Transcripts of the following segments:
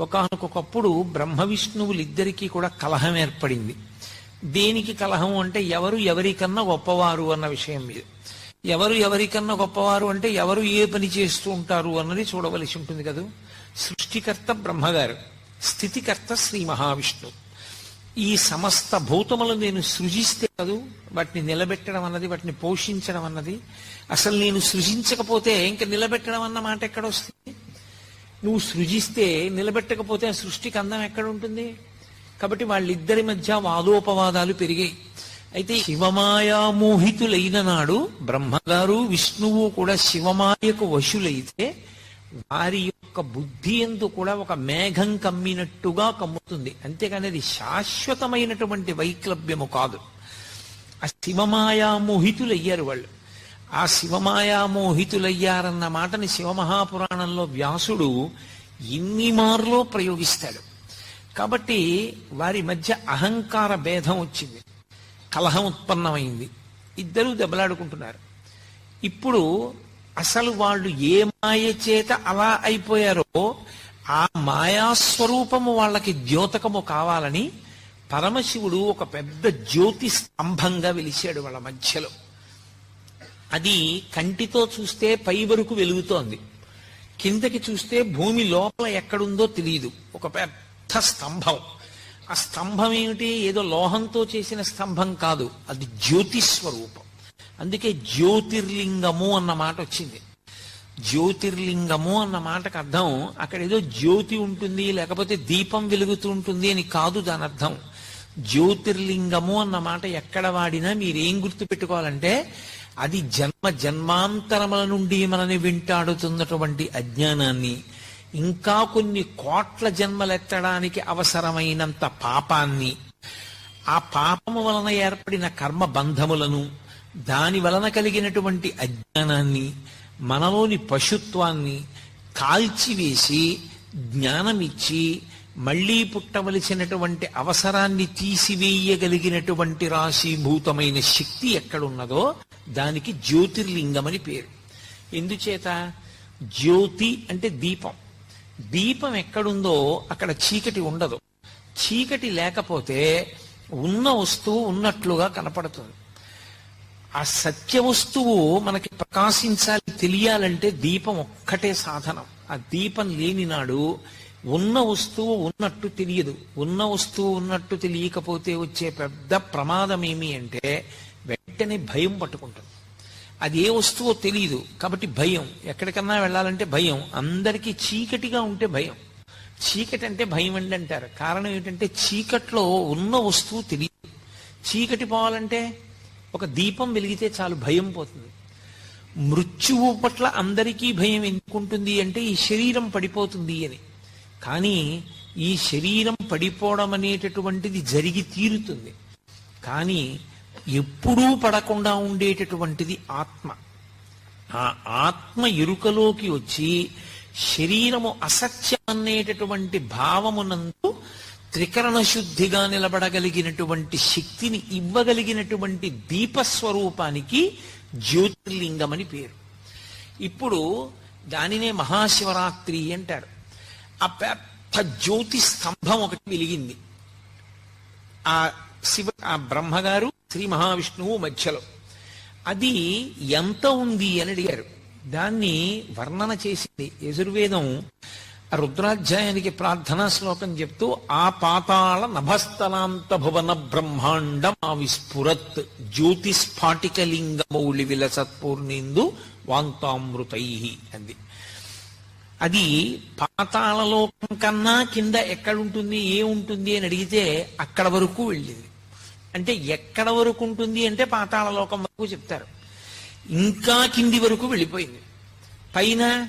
ఒకనకొకప్పుడు బ్రహ్మ విష్ణువులు ఇద్దరికీ కూడా కలహం ఏర్పడింది. దేనికి కలహం అంటే ఎవరు ఎవరికన్నా గొప్పవారు అన్న విషయం మీద. ఎవరు ఎవరికన్నా గొప్పవారు అంటే ఎవరు ఏ పని చేస్తూ ఉంటారు అన్నది చూడవలసి ఉంటుంది కదా. సృష్టికర్త బ్రహ్మగారు స్థితికర్త శ్రీ మహావిష్ణువు. ఈ సమస్త భూతములు నేను సృజిస్తే కదూ వాటిని నిలబెట్టడం అన్నది వాటిని పోషించడం అన్నది. అసలు నేను సృజించకపోతే ఇంకా నిలబెట్టడం అన్న మాట ఎక్కడ వస్తుంది? నువ్వు సృజిస్తే నిలబెట్టకపోతే ఆ సృష్టికి అందం ఎక్కడ ఉంటుంది కాబట్టి వాళ్ళిద్దరి మధ్య వాదోపవాదాలు పెరిగాయి. అయితే శివమాయా మోహితులైన నాడు బ్రహ్మగారు విష్ణువు కూడా శివమాయకు వశులైతే వారి యొక్క బుద్ధి ఎందు కూడా ఒక మేఘం కమ్మినట్టుగా కమ్ముతుంది. అంతేకాని అది శాశ్వతమైనటువంటి వైక్లభ్యము కాదు. ఆ శివమాయా మోహితులయ్యారు వాళ్ళు. ఆ శివమాయా మోహితులయ్యారన్న మాటని శివమహాపురాణంలో వ్యాసుడు ఇన్ని మార్లో ప్రయోగిస్తాడు. కాబట్టి వారి మధ్య అహంకార భేదం వచ్చింది. కలహం ఉత్పన్నమైంది. ఇద్దరూ దెబ్బలాడుకుంటున్నారు. ఇప్పుడు అసలు వాళ్ళు ఏ మాయ చేత అలా అయిపోయారో ఆ మాయాస్వరూపము వాళ్ళకి ద్యోతకము కావాలని పరమశివుడు ఒక పెద్ద జ్యోతి స్తంభంగా వెలిశాడు వాళ్ళ మధ్యలో. అది కంటితో చూస్తే పై వరకు వెలుగుతోంది. కిందకి చూస్తే భూమి లోపల ఎక్కడుందో తెలియదు. ఒక పెద్ద స్తంభం. ఆ స్తంభం ఏమిటి? ఏదో లోహంతో చేసిన స్తంభం కాదు. అది జ్యోతి స్వరూపం. అందుకే జ్యోతిర్లింగము అన్న మాట వచ్చింది. జ్యోతిర్లింగము అన్న మాటకు అర్థం అక్కడ ఏదో జ్యోతి ఉంటుంది లేకపోతే దీపం వెలుగుతూ ఉంటుంది అని కాదు దాని అర్థం. జ్యోతిర్లింగము అన్న మాట ఎక్కడ వాడినా మీరేం గుర్తు పెట్టుకోవాలంటే అది జన్మ జన్మాంతరముల నుండి మనని వెంటాడుతున్నటువంటి అజ్ఞానాన్ని ఇంకా కొన్ని కోట్ల జన్మలెత్తడానికి అవసరమైనంత పాపాన్ని ఆ పాపము వలన ఏర్పడిన కర్మ బంధములను దాని వలన కలిగినటువంటి అజ్ఞానాన్ని మనలోని పశుత్వాన్ని కాల్చివేసి జ్ఞానమిచ్చి మళ్ళీ పుట్టవలసినటువంటి అవసరాన్ని తీసివేయగలిగినటువంటి రాశీభూతమైన శక్తి ఎక్కడున్నదో దానికి జ్యోతిర్లింగమని పేరు. ఎందుచేత? జ్యోతి అంటే దీపం. దీపం ఎక్కడుందో అక్కడ చీకటి ఉండదు. చీకటి లేకపోతే ఉన్న వస్తువు ఉన్నట్లుగా కనపడుతుంది. ఆ సత్య వస్తువు మనకి ప్రకాశించాలి తెలియాలంటే దీపం ఒక్కటే సాధనం. ఆ దీపం లేని నాడు ఉన్న వస్తువు ఉన్నట్టు తెలియదు. ఉన్న వస్తువు ఉన్నట్టు తెలియకపోతే వచ్చే పెద్ద ప్రమాదం ఏమి అంటే వెంటనే భయం పట్టుకుంటుంది. అది ఏ వస్తువో తెలియదు కాబట్టి భయం. ఎక్కడికన్నా వెళ్ళాలంటే భయం. అందరికీ చీకటిగా ఉంటే భయం. చీకటి అంటే భయం అండి అంటారు. కారణం ఏంటంటే చీకట్లో ఉన్న వస్తువు తెలియదు చీకటి పోవాలంటే ఒక దీపం వెలిగితే చాలు భయం పోతుంది. మృత్యువు పట్ల అందరికీ భయం ఎందుకుంటుంది అంటే ఈ శరీరం పడిపోతుంది అని. కానీ ఈ శరీరం పడిపోవడం అనేటటువంటిది జరిగి తీరుతుంది. కానీ ఎప్పుడూ పడకుండా ఉండేటటువంటిది ఆత్మ. ఆ ఆత్మ ఎరుకలోకి వచ్చి శరీరము అసత్యం అనేటటువంటి భావమునందు త్రికరణ శుద్ధిగా నిలబడగలిగినటువంటి శక్తిని ఇవ్వగలిగినటువంటి దీపస్వరూపానికి జ్యోతిర్లింగమని పేరు. ఇప్పుడు దానినే మహాశివరాత్రి అంటారు. ఆ పెద్ద జ్యోతి స్తంభం ఒకటి వెలిగింది. ఆ శివ ఆ బ్రహ్మగారు శ్రీ మహావిష్ణువు మధ్యలో. అది ఎంత ఉంది అని అడిగారు. దాన్ని వర్ణన చేసింది యజుర్వేదం రుద్రాధ్యాయానికి ప్రార్థనా శ్లోకం చెప్తూ ఆ పాతాళ నభస్థలాంత భువన బ్రహ్మాండం ఆ విస్ఫురత్ జ్యోతిస్ఫాటికలింగమౌళి విలసత్పూర్ణిందు వాంతామృతై అంది. అది పాతాళలోకం కన్నా కింద ఎక్కడుంటుంది ఏ ఉంటుంది అని అడిగితే అక్కడ వరకు వెళ్ళేది. అంటే ఎక్కడ వరకు ఉంటుంది అంటే పాతాళలోకం వరకు చెప్తారు. ఇంకా కింది వరకు వెళ్ళిపోయింది. పైన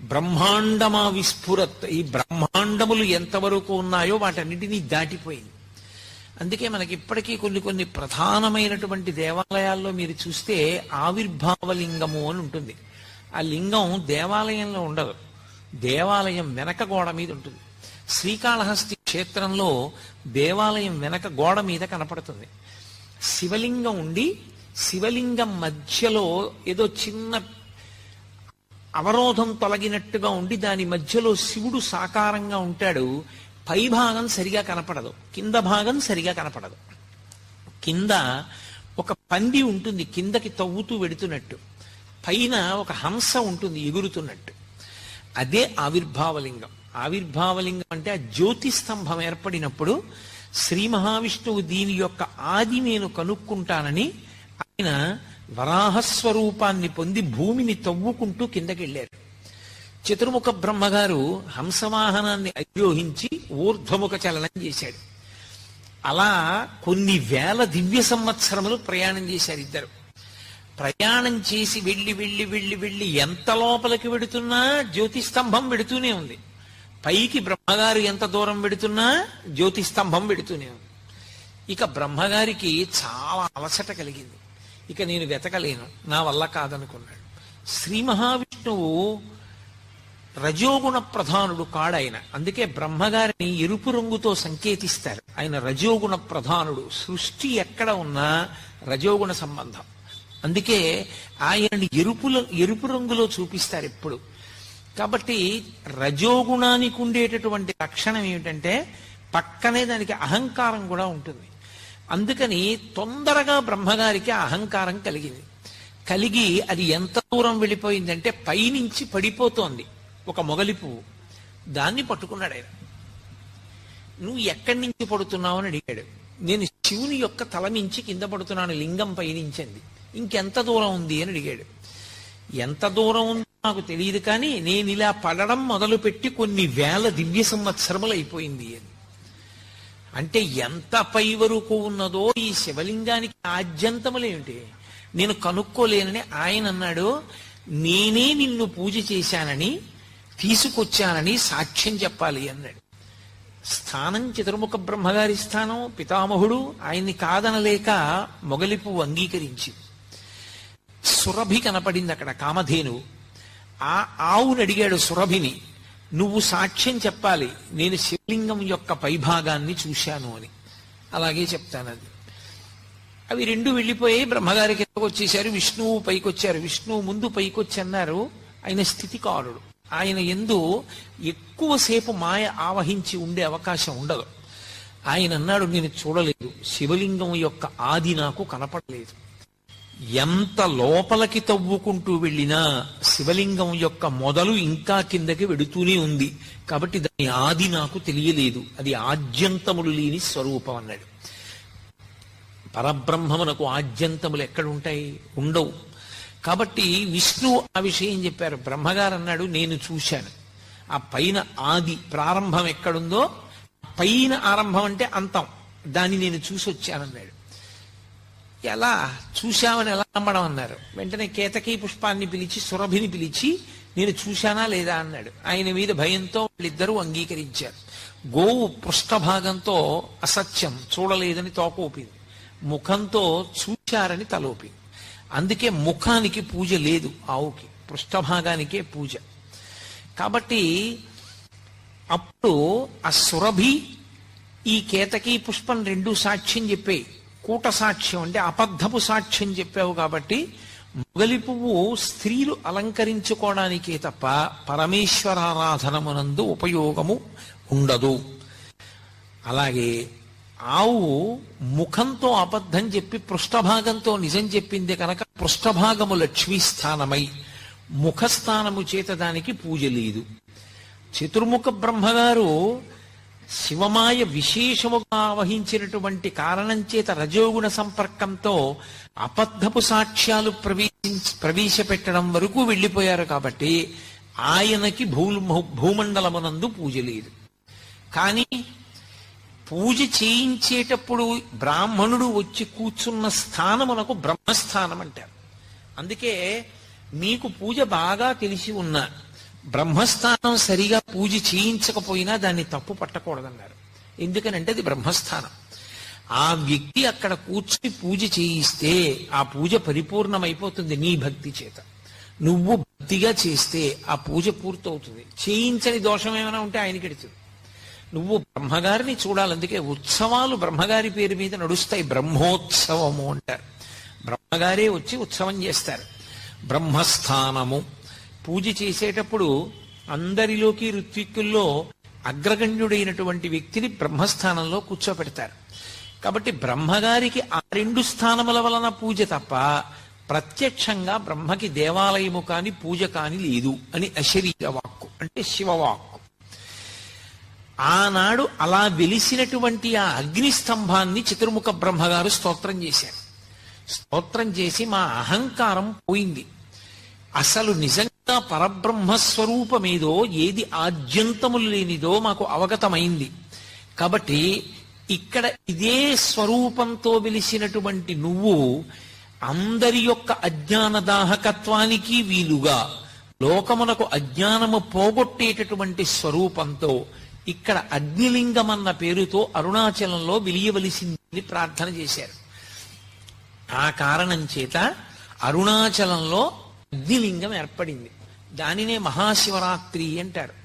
బ్రహ్మాండమా విస్ఫురత్ ఈ బ్రహ్మాండములు ఎంతవరకు ఉన్నాయో వాటన్నిటినీ దాటిపోయింది. అందుకే మనకి ఇప్పటికీ కొన్ని కొన్ని ప్రధానమైనటువంటి దేవాలయాల్లో మీరు చూస్తే ఆవిర్భావలింగము అని ఉంటుంది. ఆ లింగం దేవాలయంలో ఉండదు. దేవాలయం వెనక గోడ మీద ఉంటుంది. శ్రీకాళహస్తి క్షేత్రంలో దేవాలయం వెనక గోడ మీద కనపడుతుంది. శివలింగం ఉండి శివలింగం మధ్యలో ఏదో చిన్న అవరోధం తొలగినట్టుగా ఉండి దాని మధ్యలో శివుడు సాకారంగా ఉంటాడు. పై భాగం సరిగా కనపడదు. కింద భాగం సరిగా కనపడదు. కింద ఒక పంది ఉంటుంది. కిందకి తవ్వుతూ వెడుతున్నట్టు. పైన ఒక హంస ఉంటుంది ఎగురుతున్నట్టు. అదే ఆవిర్భావలింగం. ఆవిర్భావలింగం అంటే ఆ జ్యోతి స్తంభం ఏర్పడినప్పుడు శ్రీ మహావిష్ణువు దీని యొక్క ఆది నేను కనుక్కుంటానని ఆయన వరాహస్వరూపాన్ని పొంది భూమిని తవ్వుకుంటూ కిందకెళ్ళారు. చతుర్ముఖ బ్రహ్మగారు హంసవాహనాన్ని అధిరోహించి ఊర్ధ్వముఖ చలనం చేశాడు. అలా కొన్ని వేల దివ్య సంవత్సరములు ప్రయాణం చేశారు ఇద్దరు. ప్రయాణం చేసి వెళ్ళి వెళ్ళి వెళ్ళి వెళ్ళి ఎంత లోపలికి వెడుతున్నా జ్యోతిస్తంభం వెడుతూనే ఉంది. పైకి బ్రహ్మగారు ఎంత దూరం వెడుతున్నా జ్యోతిస్తంభం వెడుతూనే ఉంది. ఇక బ్రహ్మగారికి చాలా అలసట కలిగింది. ఇక నేను వెతకలేను నా వల్ల కాదనుకున్నాడు. శ్రీ మహావిష్ణువు రజోగుణ ప్రధానుడు కాడాయన. అందుకే బ్రహ్మగారిని ఎరుపు రంగుతో సంకేతిస్తారు. ఆయన రజోగుణ ప్రధానుడు. సృష్టి ఎక్కడ ఉన్నా రజోగుణ సంబంధం. అందుకే ఆయనని ఎరుపుల ఎరుపు రంగులో చూపిస్తారు ఎప్పుడు. కాబట్టి రజోగుణానికి ఉండేటటువంటి లక్షణం ఏమిటంటే పక్కనే దానికి అహంకారం కూడా ఉంటుంది. అందుకని తొందరగా బ్రహ్మగారికి అహంకారం కలిగింది. కలిగి అది ఎంత దూరం వెళ్ళిపోయిందంటే పైనుంచి పడిపోతోంది ఒక మొగలి పువ్వు. దాన్ని పట్టుకున్నాడు ఆయన. నువ్వు ఎక్కడి నుంచి పడుతున్నావు అని అడిగాడు. నేను శివుని యొక్క తల నుంచి కింద పడుతున్నాను లింగం పైనుంచింది. ఇంకెంత దూరం ఉంది అని అడిగాడు. ఎంత దూరం ఉందో నాకు తెలియదు కానీ నేను ఇలా పడడం మొదలుపెట్టి కొన్ని వేల దివ్య సంవత్సరములు అయిపోయింది అని. అంటే ఎంత పై వరకు ఉన్నదో ఈ శివలింగానికి ఆద్యంతములేమిటి నేను కనుక్కోలేనని ఆయన అన్నాడు నేనే నిన్ను పూజ చేశానని తీసుకొచ్చానని సాక్ష్యం చెప్పాలి అన్నాడు. స్థానం చతుర్ముఖ బ్రహ్మగారి స్థానం పితామహుడు ఆయన్ని కాదనలేక మొగలిపు అంగీకరించి సురభి కనపడింది అక్కడ కామధేనువు. ఆ ఆవుని అడిగాడు సురభిని నువ్వు సాక్ష్యం చెప్పాలి నేను శివలింగం యొక్క పైభాగాన్ని చూశాను అని. అలాగే చెప్తాను అది. అవి రెండు వెళ్ళిపోయి బ్రహ్మగారి కిందకు వచ్చేసారు విష్ణువు పైకొచ్చారు. విష్ణువు ముందు పైకొచ్చి అన్నారు ఆయన స్థితికారుడు. ఆయన ఎందు ఎక్కువసేపు మాయ ఆవహించి ఉండే అవకాశం ఉండదు. ఆయన అన్నాడు నేను చూడలేదు. శివలింగం యొక్క ఆది నాకు కనపడలేదు. ఎంత లోపలికి తవ్వుకుంటూ వెళ్ళినా శివలింగం యొక్క మొదలు ఇంకా కిందకి వెడుతూనే ఉంది. కాబట్టి దాని ఆది నాకు తెలియలేదు. అది ఆద్యంతములు లేని స్వరూపం అన్నాడు. పరబ్రహ్మమునకు ఆద్యంతములు ఎక్కడుంటాయి? ఉండవు. కాబట్టి విష్ణువు ఆ విషయం చెప్పారు. బ్రహ్మగారు అన్నాడు నేను చూశాను. ఆ పైన ఆది ప్రారంభం ఎక్కడుందో పైన ఆరంభం అంటే అంతం. దాన్ని నేను చూసి వచ్చానన్నాడు ఎలా చూశామని ఎలా నమ్మడం అన్నారు. వెంటనే కేతకీ పుష్పాన్ని పిలిచి సురభిని పిలిచి నేను చూశానా లేదా అన్నాడు. ఆయన మీద భయంతో వాళ్ళిద్దరూ అంగీకరించారు. గోవు పృష్ఠభాగంతో అసత్యం చూడలేదని తోకోపింది ముఖంతో చూశారని తలోపింది అందుకే ముఖానికి పూజ లేదు ఆవుకి పృష్ఠభాగానికే పూజ. కాబట్టి అప్పుడు ఆ సురభి ఈ కేతకీ పుష్పం రెండు సాక్ష్యం చెప్పాయి. కూట సాక్ష్యం అంటే అబద్ధపు సాక్ష్యం చెప్పావు కాబట్టి మొగలి పువ్వు స్త్రీలు అలంకరించుకోవడానికే తప్ప పరమేశ్వరారాధనమునందు ఉపయోగము ఉండదు. అలాగే ఆవు ముఖంతో అబద్ధం చెప్పి పృష్ఠభాగంతో నిజం చెప్పింది కనుక పృష్ఠభాగము లక్ష్మీస్థానమై ముఖస్థానము చేత దానికి పూజ లేదు. చతుర్ముఖ బ్రహ్మగారు శివమాయ విశేషముగా వహించినటువంటి కారణం చేత రజోగుణ సంపర్కంతో అబద్ధపు సాక్ష్యాలు ప్రవేశించి ప్రవేశపెట్టడం వరకు వెళ్ళిపోయారు కాబట్టి ఆయనకి భూ భూమండలమునందు పూజ లేదు. కానీ పూజ చేయించేటప్పుడు బ్రాహ్మణుడు వచ్చి కూర్చున్న స్థానమునకు బ్రహ్మస్థానం అంటారు అందుకే మీకు పూజ బాగా తెలిసి ఉన్న బ్రహ్మస్థానం సరిగా పూజ చేయించకపోయినా దాన్ని తప్పు పట్టకూడదన్నారు. ఎందుకనంటే అది బ్రహ్మస్థానం. ఆ వ్యక్తి అక్కడ కూర్చుని పూజ చేయిస్తే ఆ పూజ పరిపూర్ణమైపోతుంది నీ భక్తి చేత. నువ్వు భక్తిగా చేస్తే ఆ పూజ పూర్తవుతుంది. చేయించని దోషం ఏమైనా ఉంటే ఆయనకి ఎడుతుంది నువ్వు బ్రహ్మగారిని చూడాలి. అందుకే ఉత్సవాలు బ్రహ్మగారి పేరు మీద నడుస్తాయి. బ్రహ్మోత్సవము అంటారు. బ్రహ్మగారే వచ్చి ఉత్సవం చేస్తారు. బ్రహ్మస్థానము పూజ చేసేటప్పుడు అందరిలోకి ఋత్విక్కుల్లో అగ్రగణ్యుడైనటువంటి వ్యక్తిని బ్రహ్మస్థానంలో కూర్చోపెడతారు కాబట్టి బ్రహ్మగారికి ఆ రెండు స్థానముల వలన పూజ తప్ప ప్రత్యక్షంగా బ్రహ్మకి దేవాలయము కాని పూజ కాని లేదు అని అశరీర వాక్కు అంటే శివవాక్కు. ఆనాడు అలా వెలిసినటువంటి ఆ అగ్నిస్తంభాన్ని చతుర్ముఖ బ్రహ్మగారు స్తోత్రం చేశారు. స్తోత్రం చేసి మా అహంకారం పోయింది. అసలు నిజంగా పరబ్రహ్మ స్వరూపమేదో ఏది ఆద్యంతములు లేనిదో మాకు అవగతమైంది. కాబట్టి ఇక్కడ ఇదే స్వరూపంతో వెలిసినటువంటి నువ్వు అందరి యొక్క అజ్ఞాన దాహకత్వానికి వీలుగా లోకమునకు అజ్ఞానము పోగొట్టేటటువంటి స్వరూపంతో ఇక్కడ అగ్నిలింగం అన్న పేరుతో అరుణాచలంలో వెలియవలసిందని ప్రార్థన చేశారు. ఆ కారణం చేత అరుణాచలంలో అగ్నిలింగం ఏర్పడింది. దానినే మహాశివరాత్రి అంటారు